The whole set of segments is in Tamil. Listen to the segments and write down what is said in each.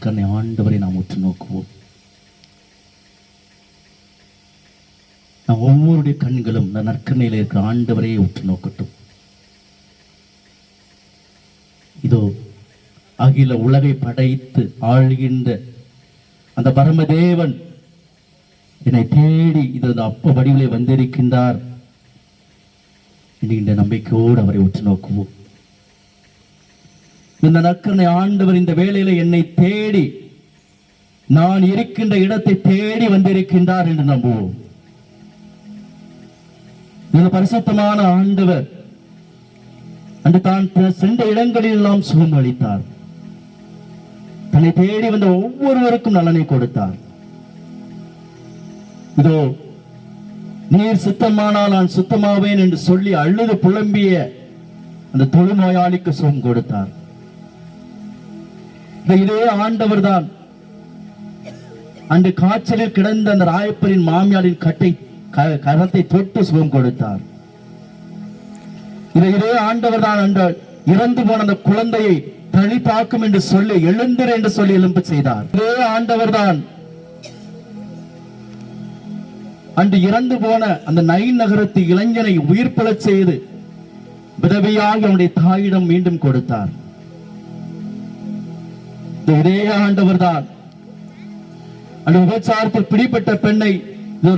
இருக்கின்ற ஆண்டவரை நாம் உற்று நோக்குவோம். நாம் ஒவ்வொருடைய கண்களும் இந்த நற்கண்ணையில் இருக்கிற ஆண்டவரையே உற்று நோக்கட்டும். இதோ அகில உலகை படைத்து ஆழ்கின்ற அந்த பரமதேவன் என்னை தேடி இது அந்த அப்ப வடிவிலே வந்திருக்கின்றார். என்கின்ற நம்பிக்கையோடு அவரை உற்று நோக்குவோம். இந்த நற்கனை ஆண்டவர் இந்த வேலையில என்னை தேடி நான் இருக்கின்ற இடத்தை தேடி வந்திருக்கின்றார் என்று நம்புவோம். இந்த பரிசுத்தமான ஆண்டவர் அன்று தான் சென்ற இடங்களில் எல்லாம் சுகம் அளித்தார். தன்னை தேடி வந்த ஒவ்வொருவருக்கும் நலனை கொடுத்தார். இதோ நீர் சுத்தமானால் நான் சுத்தமாவேன் என்று சொல்லி அழுது புலம்பிய அந்த தொழுநோயாளிக்கு சுகம் கொடுத்தார். இதே ஆண்டவர் தான் அன்று காய்ச்சலில் கிடந்த அந்த ராயப்பரின் மாமியாரின் கட்டை கரத்தை தொட்டு சுகம் கொடுத்தார். இதை இதே ஆண்டவர் தான் அன்று இறந்து போன அந்த குழந்தையை தளித்தாக்கும் என்று சொல்லி எழுந்திரு என்று சொல்லி எழும்பு செய்தார். இதே ஆண்டவர் தான் அன்று இறந்து போன அந்த நைன் நகரத்து இளைஞனை உயிர் செய்து விதவையாகி அவனுடைய தாயிடம் மீண்டும் கொடுத்தார். இதே ஆண்டவர் தான் அந்த விபச்சாரத்தில் பிடிப்பட்ட பெண்ணை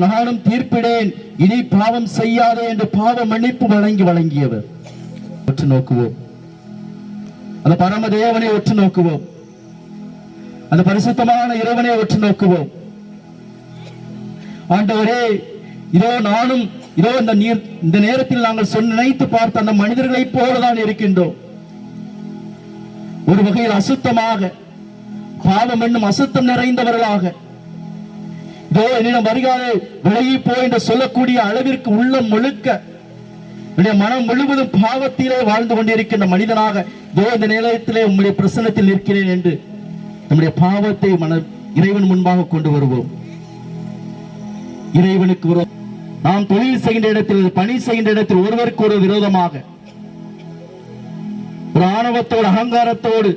நானும் தீர்ப்பிடேன் இனி பாவம் செய்யாதே என்று பாவ மன்னிப்பு வழங்கி வழங்கியவர். ஒற்று நோக்குவோம். அந்த பரமதேவனை ஒற்று நோக்குவோம். அந்த பரிசுத்தமான இறைவனை ஒற்று நோக்குவோம். ஆண்டவரே இதோ நானும் இதோ இந்த நீர் இந்த நேரத்தில் நாங்கள் சொன்ன நினைத்து பார்த்த அந்த மனிதர்களைப் போலதான் இருக்கின்றோம். ஒரு வகையில் அசுத்தமாக பாவம் என்னும் அசுத்தம் நிறைந்தவர்களாக. இதோ என்னிடம் வருகாதே விலகி போ என்று சொல்லக்கூடிய அளவிற்கு உள்ளம் முழுக்க என்னுடைய மனம் முழுவதும் பாவத்திலே வாழ்ந்து கொண்டிருக்கின்ற மனிதனாக இதோ இந்த நிலையத்திலே உம்முடைய பிரசன்னத்தில் நிற்கிறேன் என்று நம்முடைய பாவத்தை மன இறைவன் முன்பாக கொண்டு வருவோம். இறைவனுக்கு விரோதம் நாம் தொழில் செய்கின்ற இடத்தில் பணி செய்கின்ற இடத்தில் ஒருவருக்கு ஒரு விரோதமாக ஒரு ஆணவத்தோடு அகங்காரத்தோடு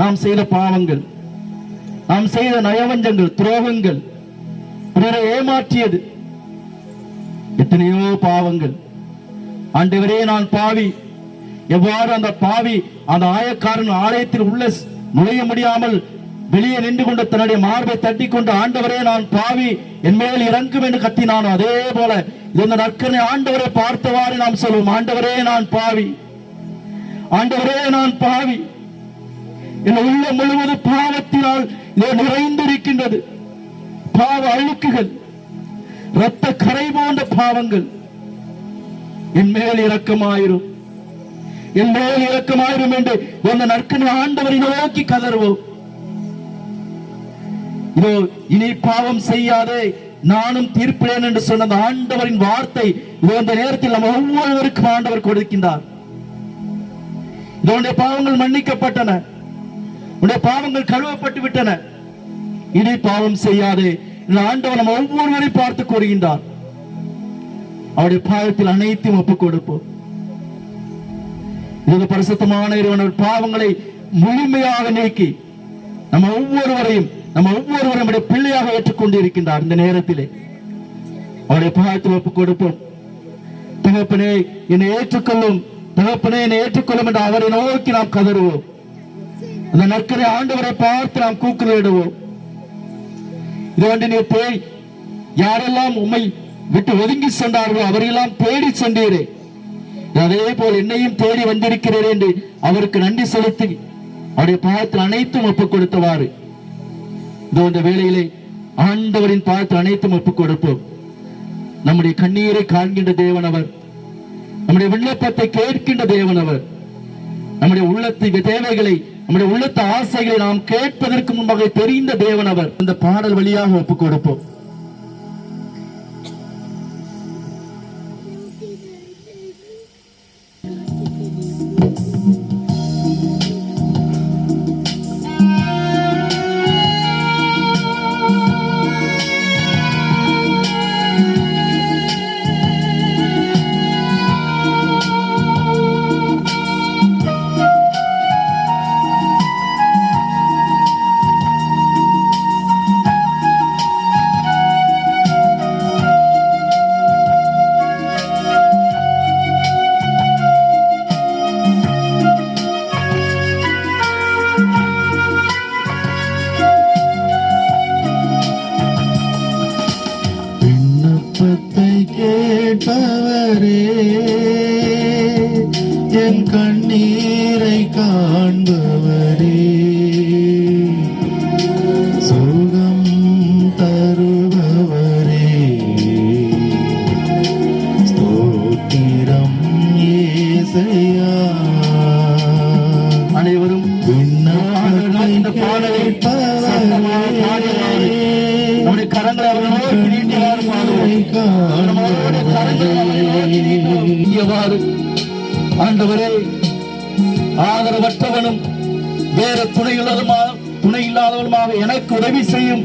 நாம் செய்த பாவங்கள் நாம் செய்த நயவஞ்சங்கள் துரோகங்கள் பிறரை ஏமாற்றியது எத்தனையோ பாவங்கள். ஆண்டவரே நான் பாவி. எவ்வாறு அந்த பாவி அந்த ஆயக்காரன் ஆலயத்தில் உள்ள நுழைய முடியாமல் வெளியே நின்று கொண்டு தன்னுடைய மார்பை தட்டி கொண்டு ஆண்டவரே நான் பாவி. என் மேல் இறங்கும் என்று கத்தினானோ? அதே போல இந்த நற்கனை ஆண்டவரை பார்த்தவாறு நாம் சொல்வோம் ஆண்டவரே நான் பாவி. ஆண்டவரே நான் பாவி. என் உள்ள முழுவதும் பாவத்தினால் இதோ நிறைந்திருக்கின்றது. பாவ அழுக்குகள் இரத்த கரை போன்ற பாவங்கள். என் மேல் இரக்கமாயிரும். என் மேல் இரக்கமாயிரும் என்று இந்த நற்கன ஆண்டவரை நோக்கி கதறுவோம். இதோ இனி பாவம் செய்யாதே நானும் தீர்ப்பிடேன் என்று சொன்ன அந்த ஆண்டவரின் வார்த்தை இதோ இந்த நேரத்தில் நம்ம ஒவ்வொருவருக்கும் ஆண்டவர் கொடுக்கின்றார். இதோடைய பாவங்கள் மன்னிக்கப்பட்டன. உடைய பாவங்கள் கழுவப்பட்டு விட்டன. இனி பாவம் செய்யாதே. இந்த ஆண்டவர் நம்ம ஒவ்வொருவரையும் பார்த்து கூறுகின்றார். அவருடைய பாவத்தில் அனைத்தையும் ஒப்புக் கொடுப்போம் இது பரிசுத்தமான இறைவன் பாவங்களை முழுமையாக நீக்கி நம்ம ஒவ்வொருவரையும் நம்ம ஒவ்வொருவரும் நம்முடைய பிள்ளையாக ஏற்றுக்கொண்டு இருக்கின்றார் இந்த நேரத்திலே. அவருடைய பாவத்தில் ஒப்புக் கொடுப்போம் தகப்பனே என்னை ஏற்றுக்கொள்ளும் தகப்பனே என்னை ஏற்றுக்கொள்ளும் என்று அவரை நோக்கி நாம் கதறுவோம். அந்த நற்கரை ஆண்டவரை பார்த்து நாம் கூக்குரலிடுவோம் இது வந்து நீ போய் யாரெல்லாம் உண்மை விட்டு ஒதுங்கி சென்றார்களோ அவரையெல்லாம் தேடி சென்றீரே. அதே போல் என்னையும் தேடி வந்திருக்கிறீர் என்று அவருக்கு நன்றி செலுத்தி அவருடைய பாதத்தில் அனைத்தும் ஒப்புக் கொடுத்தவாறு. இதோ இந்த வேலையிலே ஆண்டவரின் பாதத்தில் அனைத்தும் ஒப்புக் கொடுப்போம். நம்முடைய கண்ணீரை காண்கின்ற தேவன் அவர் நம்முடைய விண்ணப்பத்தை கேட்கின்ற தேவன் அவர் நம்முடைய உள்ளத்து தேவைகளை நம்முடைய உள்ளத்த ஆசைகளை நாம் கேட்பதற்கு முன்பாக தெரிந்த தேவன் அவர். இந்த பாடல் வழியாக ஒப்புக் கொடுப்போம் விண்ணப்பத்தை இந்த பாடலை சத்தமாக பாடுவாரு. நம்முடைய கரங்களை அவர் நோக்கி நீட்டியவாறு பாடுவோம் நம்முடைய கரங்களை அவரை ஆண்டவரே ஆதரவற்றவனும் வேற துணையுள்ளதுமா துணை இல்லாதவனுமாக எனக்கு உதவி செய்யும்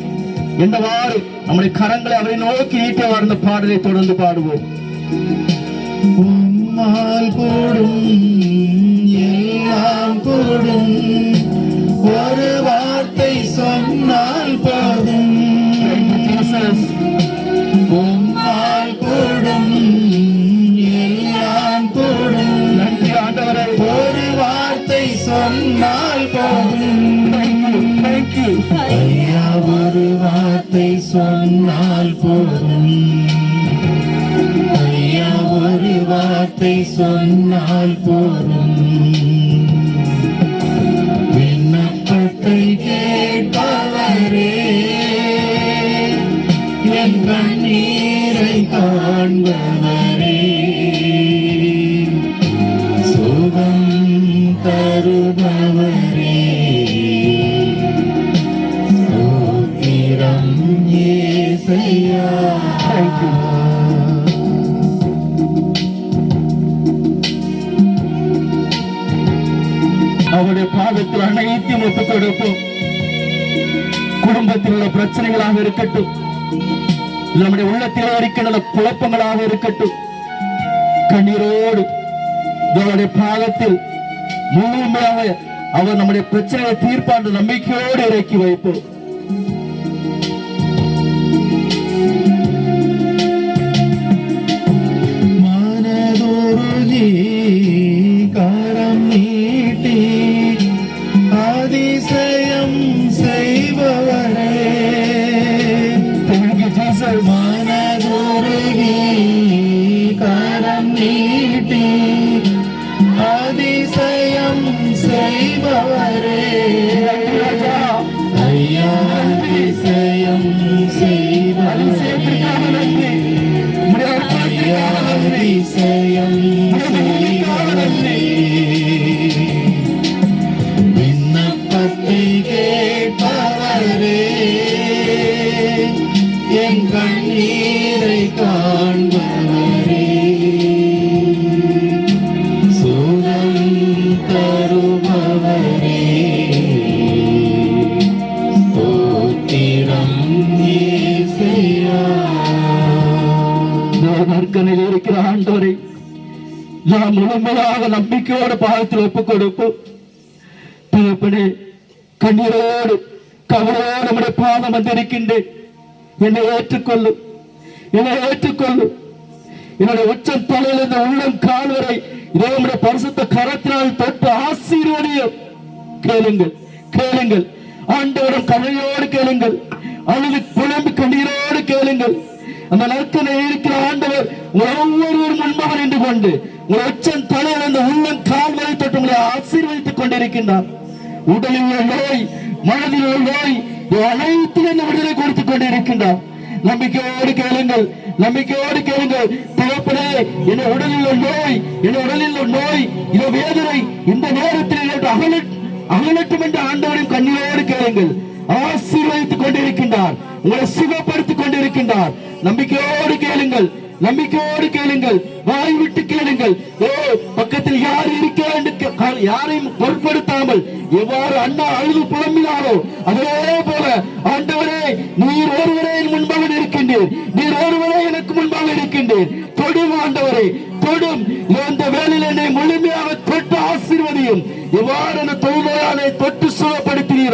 என்றவாறு நம்முடைய கரங்களை அவரை நோக்கி நீட்டியவாறு இந்த பாடலை தொடர்ந்து பாடுவோம். உம்மால் கூடும் எல்லாம் கூடும் ஒரு வார்த்தை சொன்னால் போதும். உம்மால் கூடும் எல்லாம் கூடும் ஒரு வார்த்தை சொன்னால் போதும். ஐயா ஒரு வார்த்தை சொன்னால் போதும். ஐயா ஒரு வார்த்தை சொன்னால் போதும். காண்பவரே சுகம் தருபவரே ஸ்தோத்திரம் ஏசையா அவருடைய பாதத்தில் அனைத்தையும் ஒப்புக் கொடுப்போம். குடும்பத்தில் உள்ள பிரச்சனைகளாக இருக்கட்டும். நம்முடைய உள்ளத்தில் இருக்கின்ற குழப்பங்களாக இருக்கட்டும். கண்ணீரோடு அவருடைய பாதத்தில் முழுமையாக அவர் நம்முடைய பிரச்சனையை தீர்ப்பாண்டு நம்பிக்கையோடு இறக்கி வைப்போம். মুসলমান என் கண்ணீரை காண்பவரே. சுகம் தருபவரே. ஸ்தோத்திரம் நற்கனில் இருக்கிற ஆண்டவரை நாம் முழுமையாக நம்பிக்கையோடு பாகத்தில் ஒப்புக் கொடுப்போம். கண்ணீரோடு கவலையோடு நம்முடைய பாதம் வந்திருக்கின்றேன். என்னை ஏற்றுக்கொள்ளும் என்னை ஏற்றுக்கொள்ளும் என்னுடைய உச்சம் தலையிலிருந்து உள்ளம் கால் வரை இதே பரிசுத்த கரத்தினால் தொட்டு ஆசீர்வதியும். கேளுங்கள் கேளுங்கள். ஆண்டவரும் கதையோடு கேளுங்கள். அழுது குழம்பு கண்ணீரோடு கேளுங்கள். அந்த நற்கனை இருக்கிற ஆண்டவர் ஒவ்வொருவரும் முன்பவர் நின்று கொண்டு உங்கள் உச்சன் தலையில் அந்த உள்ளம் கால் வரை தொட்டு உங்களை ஆசீர்வதித்துக் கொண்டிருக்கின்றார். உடலில் உள்ள நோய் மனதில் உள்ள நோய் இது அனைத்திலும் இந்த விடுதலை கொடுத்துக் கொண்டிருக்கின்றார் நம்பிக்கையோடு கேளுங்கள். நம்பிக்கையோடு கேளுங்கள். தகப்பனே என் உடலில் உள்ள நோய் என் உடலில் உள்ள நோய் இந்த வேதனை இந்த நேரத்தில் எனக்கு அகல அகலட்டும் என்று ஆண்டவரின் கண்ணியோடு கேளுங்கள். ஆசீர்வதித்துக் கொண்டிருக்கின்றார். உங்களை சுகப்படுத்திக் கொண்டிருக்கின்றார். நம்பிக்கையோடு கேளுங்கள். நம்பிக்கையோடு கேளுங்கள். வாய் விட்டு கேளுங்கள். ஓ பக்கத்தில் யார் இருக்கிறார் என்று யாரையும் பொருட்படுத்தாமல் எவ்வாறு அண்ணா அழுது புலம்பினாரோ அதே போல ஆண்டவரே நீர் ஒருவரே முன்பாக இருக்கின்றீர் நீர் ஒருவரே எனக்கு முன்பாக இருக்கின்றீர் தொடும் ஆண்டவரே தொடும். இந்த வேலையில் என்னை முழுமையாக தொட்டு ஆசீர்வதியும். எவ்வாறு அந்த தொட்டு தொட்டு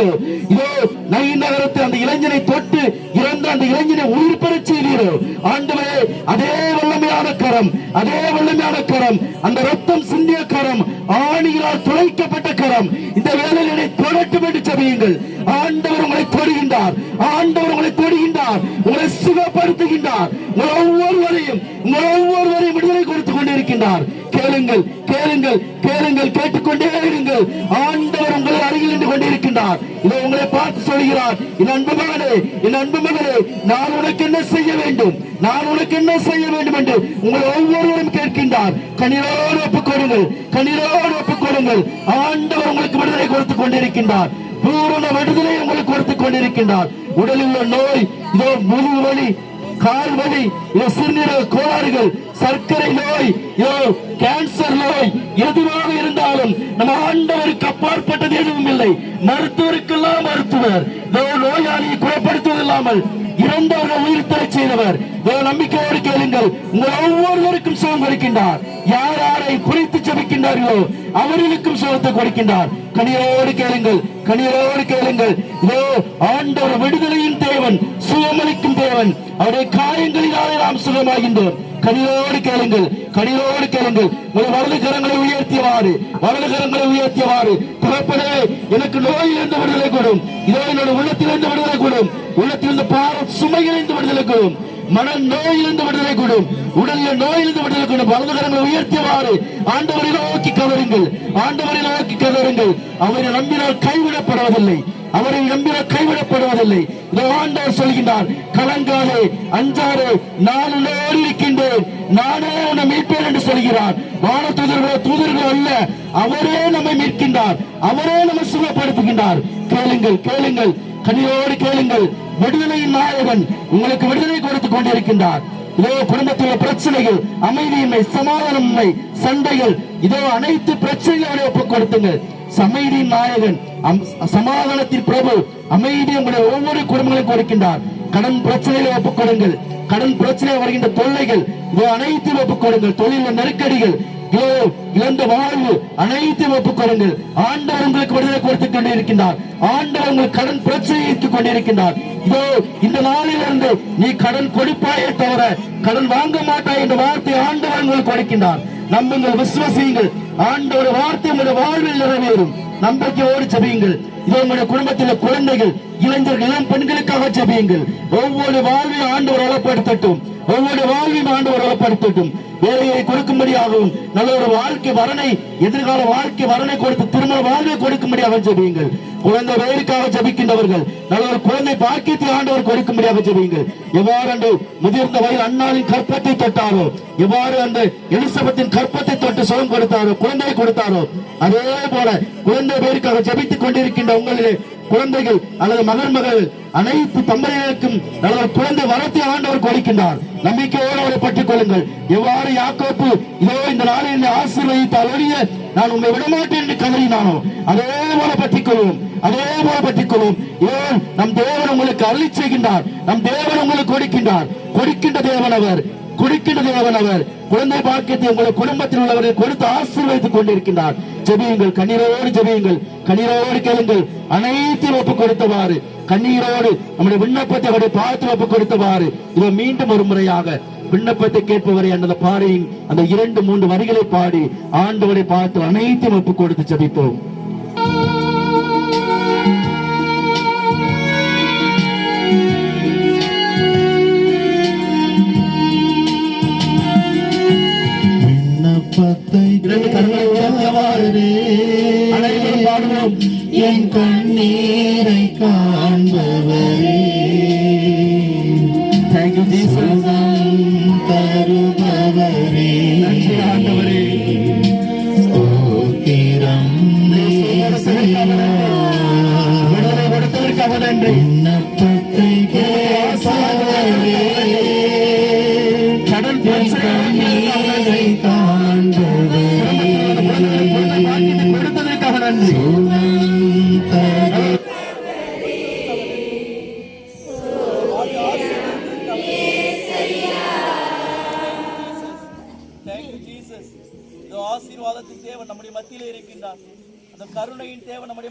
செய்தீர்கள் இதோ நை நகரத்தில் அந்த இளைஞனை தொட்டு இறந்த அந்த இளைஞனை உயிர் பெறச் செய்தீர்கள் ஆண்டவரே அதே வல்லமையான கரம் அதே வல்லமையான கரம் அந்த ரத்தம் சிந்திய கரம் ஆணிகளால் துளைக்கப்பட்ட கரம் இந்த வேலையில் என்னை தொடட்டும் என்று சபியுங்கள். ஆண்டவர் உங்களை தொடுகின்றார் ஆண்டவர் உங்களை தொடுகின்றார் உங்களை சுகப்படுத்துகின்றார். உங்கள் ஒவ்வொருவரையும் உங்கள் ஒவ்வொருவரையும் விடுதலை கொடுத்துக் கொண்டிருக்கின்றார். கேளுங்கள் கேளுங்கள் கேளுங்கள் கேட்டுக்கொண்டே இருங்கள். ஆண்டவர் உங்களை அருகில் நின்று கொண்டிருக்கின்றார். இதை உங்களை பார்த்து சொல்கிறார் என் அன்பு மகனே என் அன்பு மகனே நான் உனக்கு என்ன செய்ய வேண்டும்? நான் உனக்கு என்ன செய்ய வேண்டும்? என்று உங்களை ஒவ்வொருவரும் கேட்கின்றார். கண்ணீரோடு ஒப்புக் கொடுங்கள் கண்ணீரோடு ஒப்புக் கொடுங்கள். ஆண்டவர் உங்களுக்கு விடுதலை கொடுத்துக் கொண்டிருக்கின்றார். பூரண விடுதலை உங்களுக்கு கொடுத்துக் கொண்டிருக்கின்றார். உடலில் உள்ள நோய் இதோ முழு வலி கால் வலி இதோ சிறுநீரக கோளாறுகள் சர்க்கரை நோய் இதோ கேன்சர் நோய் எதுவாக இருந்தாலும் நம்ம ஆண்டவருக்கு அப்பாற்பட்டது எதுவும் இல்லை. மருத்துவருக்கெல்லாம் மருத்துவர். நோயாளியை குணப்படுத்துவது இல்லாமல் இறந்தவர்கள் உயிர் தரச் செய்தவர். நம்பிக்கையோடு கேளுங்கள். உங்கள் ஒவ்வொருவருக்கும் சுகம் கொடுக்கின்றார். யார் யாரை குறித்து ஜபிக்கின்றார்களோ அவர்களுக்கும் சுகத்தை கொடுக்கின்றார். கனியோடு கேளுங்கள். கனியோடு கேளுங்கள். இதோ ஆண்டவர் விடுதலையின் தேவன் சுயமளிக்கும் தேவன். அவருடைய காயங்களினாலே நாம் சுகமாகின்றோம். கனியோடு கேளுங்கள் கனியோடு கேளுங்கள். உங்கள் வலது கரங்களை உயர்த்தியவாறு வலது கரங்களை உயர்த்தியவாறு. புறப்படவே எனக்கு நோயிலிருந்து விடுதலை கூடும். இதோ என்னோட உள்ளத்திலிருந்து விடுதலை கூடும். உள்ளத்திலிருந்து பார சுமையிலிருந்து விடுதலை கூடும். மன நோயிலிருந்து விடுதலை கூடும். உடலில் நோயிலிருந்து விடுதலை கூடும். வலது கரங்களை உயர்த்தியவாறு. ஆண்டவரை நோக்கி கதறுங்கள். ஆண்டவரை நோக்கி கதறுங்கள். அவரை நம்பினால் கைவிடப்படுவதில்லை அவரை நம்பினால் கைவிடப்படுவதில்லை. ஆண்டவர் சொல்கின்றார் கலங்காலே அஞ்சாறு நான் இருக்கின்றேன். நானே உன்னை மீட்பேன் என்று சொல்கிறார். வான தூதர்களோ தூதர்களோ அல்ல அவரே நம்மை மீட்கின்றார். அவரே நம்மை சுகப்படுத்துகின்றார். கேளுங்கள் கேளுங்கள் கனியோடு கேளுங்கள். விடுதலையின் நாயகன் உங்களுக்கு விடுதலை கொடுத்துக் கொண்டிருக்கின்றார். இதோ குடும்பத்தில் பிரச்சனைகள் அமைதியின்மை சமாதானமின்மை சண்டைகள் இதோ அனைத்து பிரச்சனைகளை ஒப்புக் கொடுத்துங்கள். சமைதி நாயகன் சமாதானத்தின் பிரபு அமைதி உங்களுடைய ஒவ்வொரு குடும்பங்களையும் கொடுக்கின்றார். கடன் பிரச்சனைகளை ஒப்புக் கொடுங்கள் கடன் பிரச்சனை வருகின்ற தொல்லைகள் இதோ அனைத்து ஒப்புக் கொடுங்கள் தொழில் நெருக்கடிகள் இதோ இழந்த வாழ்வு அனைத்தையும் ஒப்புக் கொடுங்கள் ஆண்டவர் உங்களுக்கு விடுதலை கொடுத்துக் கொண்டிருக்கின்றார். ஆண்டவர் உங்களுக்கு கடன் பிரச்சனை கொண்டிருக்கின்றார். இதோ இந்த நாளிலிருந்து நீ கடன் கொடுப்பாயே தவிர கடன் வாங்க மாட்டாய் என்ற வார்த்தை ஆண்டவர் உங்களுக்கு கொடுக்கின்றார். நம்புங்கள் விசுவசியுங்கள். ஆண்டவர் வார்த்தை உங்களுடைய வாழ்வில் நிறைவேறும். நம்பிக்கையோடு ஜபியுங்கள். இதோ உங்களுடைய குடும்பத்தில் குழந்தைகள் இளைஞர்கள் இளம் பெண்களுக்காக ஜபியுங்கள். ஒவ்வொரு வாழ்வையும் ஆண்டவர் அளப்படுத்தட்டும். ஒவ்வொரு வாழ்வையும் ஆண்டவர் வளப்படுத்தட்டும். வேலையை கொடுக்கும்படியாகவும் நல்ல ஒரு வாழ்க்கை வரனை எதிர்கால வாழ்க்கை வரனை கொடுத்து திருமண வாழ்வை கொடுக்கும்படியாக ஜபியுங்கள். குழந்தை வேலைக்காக ஜபிக்கின்றவர்கள் நல்ல ஒரு குழந்தை பாக்கியத்தை ஆண்டவர் கொடுக்கும்படியாக ஜபியுங்கள். எவ்வாறு அன்று முதிர்ந்த வயல் அண்ணாவின் கற்பத்தை தொட்டாரோ எவ்வாறு அந்த எலிசபத்தின் கற்பத்தை தொட்டு சுகம் கொடுத்தாரோ குழந்தையை கொடுத்தாரோ அதே போல குழந்தை பேருக்காக ஜபித்துக் கொண்டிருக்கின்ற உங்களிலே குழந்தைகள் அல்லது மகன் மகள் அனைத்து தம்பதிகளுக்கும் நல்ல குழந்தை வரத்தை ஆண்டவர் கொடுக்கின்றார். நம்பிக்கையோடு அவரை பற்றிக் கொள்ளுங்கள். எவ்வாறு யாக்கோப்பு இதோ இந்த நாளில் என்னை ஆசீர்வதித்தால் நான் உண்மை விடமாட்டேன் என்று கதறினானோ அதே போல பற்றிக் கொள்வோம். அதே போல பற்றிக் கொள்வோம். ஏன்? நம் தேவன் உங்களுக்கு அருளி செய்கின்றார். நம் தேவன் உங்களுக்கு கொடுக்கின்றார். கொடுக்கின்ற தேவன் அவர். கொடுக்கின்ற தேவன் அவர். குழந்தை பாக்கியத்தை உங்கள் குடும்பத்தில் உள்ளவர்கள் கொடுத்து ஆசீர்வதித்துக் கொண்டிருக்கின்றார். ஜெபியுங்கள் கண்ணீரோடு ஜெபியுங்கள் கண்ணீரோடு கேளுங்கள். அனைத்தையும் ஒப்புக் கொடுத்தவாறு கண்ணீரோடு நம்முடைய விண்ணப்பத்தை அவருடைய பார்த்து ஒப்புக் கொடுத்தவாறு இவர் மீண்டும் ஒரு முறையாக விண்ணப்பத்தை கேட்பவரை அந்த பாடையும் அந்த இரண்டு மூன்று வரிகளை பாடி ஆண்டவரை பார்த்து அனைத்தையும் ஒப்புக் கொடுத்து ஜபிப்போம். பாடுவோம் என் கண்ணீரை காண்பவரே. சுகம் தருபவரே. ஸ்தோத்திரம். விடுதலை கொடுத்ததற்காக நன்றி.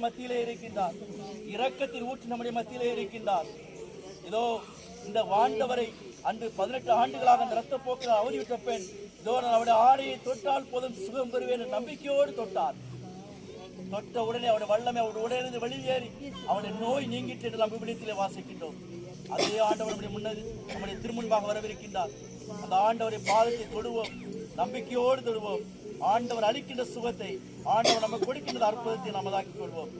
நம்முடைய மத்தியிலே இருக்கின்றார். இரக்கத்தின் ஊற்று நம்முடைய மத்தியிலே இருக்கின்றார். இதோ இந்த வாழ்ந்தவரை அன்று பதினெட்டு ஆண்டுகளாக அந்த ரத்த போக்கில் அவதிவிட்ட பெண் இதோ நான் அவருடைய ஆடையை தொட்டால் போதும் சுகம் பெறுவேன் நம்பிக்கையோடு தொட்டார். தொட்ட உடனே அவருடைய வல்லமை அவருடைய உடலிருந்து வெளியேறி அவருடைய நோய் நீங்கிட்டு என்று நாம் விபிலியத்திலே வாசிக்கின்றோம். அதே ஆண்டவர் நம்முடைய முன்னது நம்முடைய திருமுன்பாக வரவிருக்கின்றார். அந்த ஆண்டவரை பாதத்தை தொடுவோம் நம்பிக்கையோடு தொடுவோம். ஆண்டவர் அளிக்கின்ற சுகத்தை ஆண்டவர் நமக்கு கொடுக்கின்ற அற்புதத்தை நமதாக்கிக் கொள்வோம்.